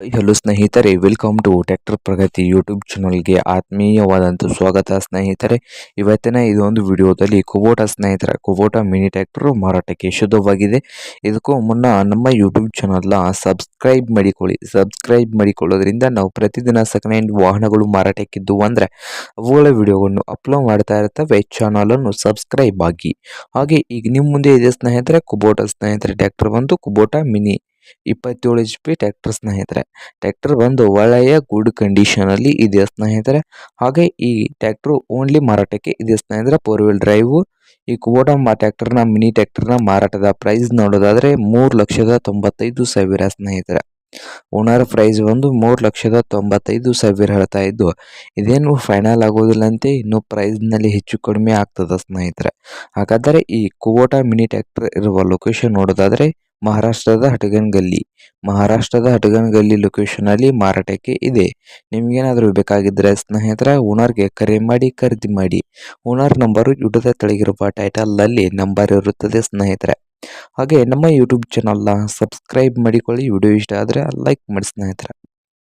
Hello ಸ್ನೇಹಿತರೆ welcome to tractor Pragati YouTube ಚಾನಲ್ಗೆ ಆತ್ಮೀಯವಾದಂಥ ಸ್ವಾಗತ ಸ್ನೇಹಿತರೆ. ಇವತ್ತಿನ ಇದೊಂದು ವಿಡಿಯೋದಲ್ಲಿ ಕುಬೋಟ ಸ್ನೇಹಿತರ ಕುಬೋಟ ಮಿನಿ ಟ್ಯಾಕ್ಟರು ಮಾರಾಟಕ್ಕೆ ಶುದ್ಧವಾಗಿದೆ. ಇದಕ್ಕೂ ಮುನ್ನ ನಮ್ಮ ಯೂಟ್ಯೂಬ್ ಚಾನಲ್ನ ಸಬ್ಸ್ಕ್ರೈಬ್ ಮಾಡಿಕೊಳ್ಳಿ. ಸಬ್ಸ್ಕ್ರೈಬ್ ಮಾಡಿಕೊಳ್ಳೋದ್ರಿಂದ ನಾವು ಪ್ರತಿದಿನ ಸೆಕೆಂಡ್ ಹ್ಯಾಂಡ್ ವಾಹನಗಳು ಮಾರಾಟಕ್ಕಿದ್ದು ಅಂದರೆ ಅವುಗಳ ವಿಡಿಯೋವನ್ನು ಅಪ್ಲೋಡ್ ಮಾಡ್ತಾ ಇರ್ತವೆ. ಚಾನಲನ್ನು ಸಬ್ಸ್ಕ್ರೈಬ್ ಆಗಿ. ಹಾಗೆ ಈಗ ನಿಮ್ಮ ಮುಂದೆ ಇದೆ ಸ್ನೇಹಿತರೆ ಕುಬೋಟ ಸ್ನೇಹಿತರೆ ಟ್ಯಾಕ್ಟರ್ ಬಂದು ಕುಬೋಟ ಮಿನಿ ಇಪ್ಪತ್ತೇಳು ಎಚ್ ಪಿ ಟ್ರ್ಯಾಕ್ಟರ್ ಸ್ನೇಹಿತರೆ. ಟ್ರ್ಯಾಕ್ಟರ್ ಬಂದು ಒಳ್ಳೆಯ ಗುಡ್ ಕಂಡೀಷನ್ ಅಲ್ಲಿ ಇದೆ ಸ್ನೇಹಿತರೆ. ಹಾಗೆ ಈ ಟ್ರ್ಯಾಕ್ಟರ್ ಓನ್ಲಿ ಮಾರಾಟಕ್ಕೆ ಇದೆ ಸ್ನೇಹಿತರೆ ಫೋರ್ ವೀಲ್ ಡ್ರೈವ್ ಈ ಕುಬೋಟ ಟ್ರ್ಯಾಕ್ಟರ್ನ ಮಿನಿ ಟ್ಯಾಕ್ಟರ್ನ ಮಾರಾಟದ ಪ್ರೈಸ್ ನೋಡೋದಾದ್ರೆ ಮೂರು ಲಕ್ಷದ ತೊಂಬತ್ತೈದು ಸಾವಿರ ಸ್ನೇಹಿತರೆ. ಓನರ್ ಪ್ರೈಸ್ ಒಂದು ಮೂರು ಲಕ್ಷದ ತೊಂಬತ್ತೈದು ಸಾವಿರ ಹೇಳ್ತಾ ಇದ್ದು, ಇದೇನು ಫೈನಲ್ ಆಗೋದಿಲ್ಲ ಅಂತೆ ಇನ್ನು ಪ್ರೈಸ್ನಲ್ಲಿ ಹೆಚ್ಚು ಕಡಿಮೆ ಆಗ್ತದೆ ಸ್ನೇಹಿತರೆ. ಹಾಗಾದರೆ ಈ ಕೋಟಾ ಮಿನಿ ಟ್ರ್ಯಾಕ್ಟರ್ ಇರುವ ಲೊಕೇಶನ್ ನೋಡೋದಾದ್ರೆ ಮಹಾರಾಷ್ಟ್ರದ ಹಟಗನ್ ಗಲ್ಲಿ ಮಹಾರಾಷ್ಟ್ರದ ಹಟಗನ್ ಗಲ್ಲಿ ಲೊಕೇಶನ್ ಅಲ್ಲಿ ಮಾರಾಟಕ್ಕೆ ಇದೆ. ನಿಮ್ಗೇನಾದರೂ ಬೇಕಾಗಿದ್ದರೆ ಸ್ನೇಹಿತರ ಓನರ್ಗೆ ಕರೆ ಮಾಡಿ, ಖರೀದಿ ಮಾಡಿ. ಓನರ್ ನಂಬರು ಯುಟದ ಟೈಟಲ್ ಟೈಟಲ್ನಲ್ಲಿ ನಂಬರ್ ಇರುತ್ತದೆ ಸ್ನೇಹಿತರೆ. ಹಾಗೆ ನಮ್ಮ ಯೂಟ್ಯೂಬ್ ಚಾನಲ್ನ ಸಬ್ಸ್ಕ್ರೈಬ್ ಮಾಡಿಕೊಳ್ಳಿ. ವಿಡಿಯೋ ಇಷ್ಟ ಆದರೆ ಲೈಕ್ ಮಾಡಿ ಸ್ನೇಹಿತರೆ.